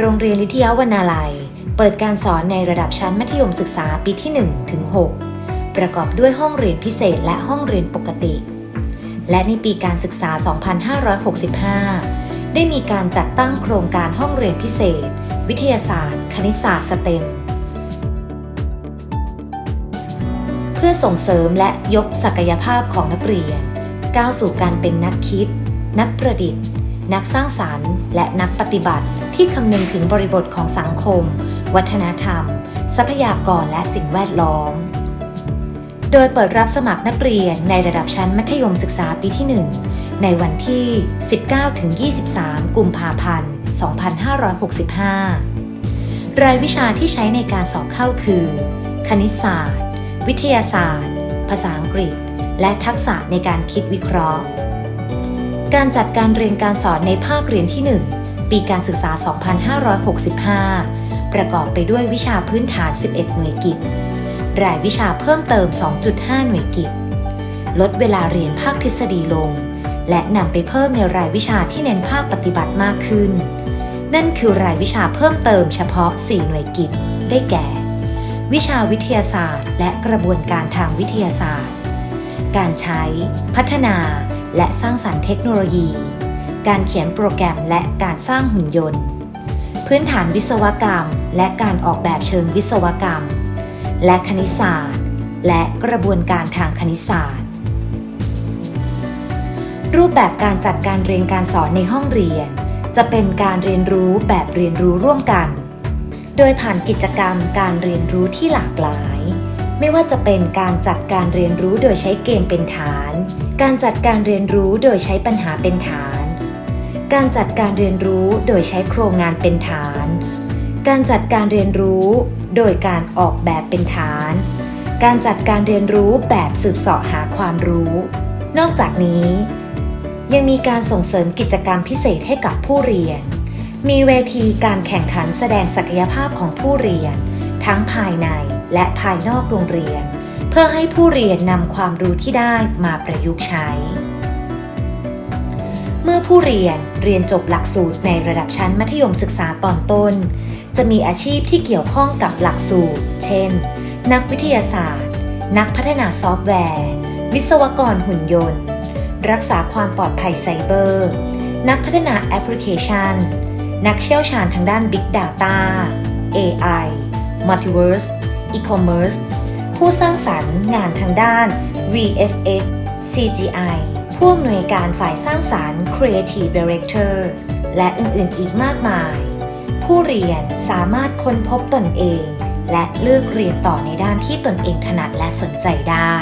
โรงเรียนลิทยาวนาลัย เปิดการสอนในระดับชั้นมัธยมศึกษาปีที่1ถึง6ประกอบด้วยห้องเรียนพิเศษและห้องเรียนปกติ และในปีการศึกษา 2565 ได้มีการจัดตั้งโครงการห้องเรียนพิเศษ วิทยาศาสตร์ คณิตศาสตร์สเต็ม เพื่อส่งเสริมและยกศักยภาพของนักเรียน ก้าวสู่การเป็นนักคิด นักประดิษฐ์ นักสร้างสารรค์ และนักปฏิบัติ ที่คำนึงถึงบริบทของสังคม วัฒนธรรม ทรัพยากรและสิ่งแวดล้อม โดยเปิดรับสมัครนักเรียนในระดับชั้นมัธยมศึกษาปีที่ 1 ในวันที่ 19-23 กุมภาพันธ์ 2565 รายวิชาที่ใช้ในการสอบเข้าคือ คณิตศาสตร์ วิทยาศาสตร์ ภาษาอังกฤษ และทักษะในการคิดวิเคราะห์ การจัดการเรียนการสอนในภาคเรียนที่ 1 ปีการศึกษา 2565 ประกอบไปด้วยวิชาพื้นฐาน 11 หน่วยกิตรายวิชาเพิ่มเติม 2.5 หน่วยกิตลดเวลาเรียนภาคทฤษฎีลง และนำไปเพิ่มในรายวิชาที่เน้นภาคปฏิบัติมากขึ้น นั่นคือรายวิชาเพิ่มเติมเฉพาะ 4 หน่วยกิตได้แก่ วิชาวิทยาศาสตร์ และกระบวนการทางวิทยาศาสตร์ การใช้ พัฒนา และสร้างสรรค์เทคโนโลยี การเขียนโปรแกรมและการสร้างหุ่นยนต์ พื้นฐานวิศวกรรม และการออกแบบเชิงวิศวกรรม และคณิตศาสตร์ และกระบวนการทางคณิตศาสตร์ รูปแบบการจัดการเรียนการสอนในห้องเรียน จะเป็นการเรียนรู้แบบเรียนรู้ร่วมกัน โดยผ่านกิจกรรมการเรียนรู้ที่หลากหลายไม่ว่าจะเป็นการจัดการเรียนรู้โดยใช้เกมเป็นฐาน การจัดการเรียนรู้โดยใช้ปัญหาเป็นฐาน การจัดการเรียนรู้โดยใช้โครงงานเป็นฐาน การจัดการเรียนรู้โดยการออกแบบเป็นฐาน การจัดการเรียนรู้แบบสืบเสาะหาความรู้ นอกจากนี้ ยังมีการส่งเสริมกิจกรรมพิเศษให้กับผู้เรียน มีเวทีการแข่งขันแสดงศักยภาพของผู้เรียน ทั้งภายในและภายนอกโรงเรียน เพื่อให้ผู้เรียนนำความรู้ที่ได้มาประยุกต์ใช้ เมื่อผู้เรียนเรียนจบหลักสูตรในระดับชั้นมัธยมศึกษาตอนต้น จะมีอาชีพที่เกี่ยวข้องกับหลักสูตร เช่น นักวิทยาศาสตร์ นักพัฒนาซอฟต์แวร์ วิศวกรหุ่นยนต์ รักษาความปลอดภัยไซเบอร์ นักพัฒนาแอปพลิเคชัน นักเชี่ยวชาญทางด้าน Big Data AI Multiverse E-commerce ผู้สร้างสรรค์งานทางด้าน VFX CGI ผู้อำนวยการฝ่ายสร้างสารรค์ Creative Director และอื่นๆอีกมากมาย ผู้เรียนสามารถค้นพบตนเอง และเลือกเรียนต่อในด้านที่ตนเองถนัดและสนใจได้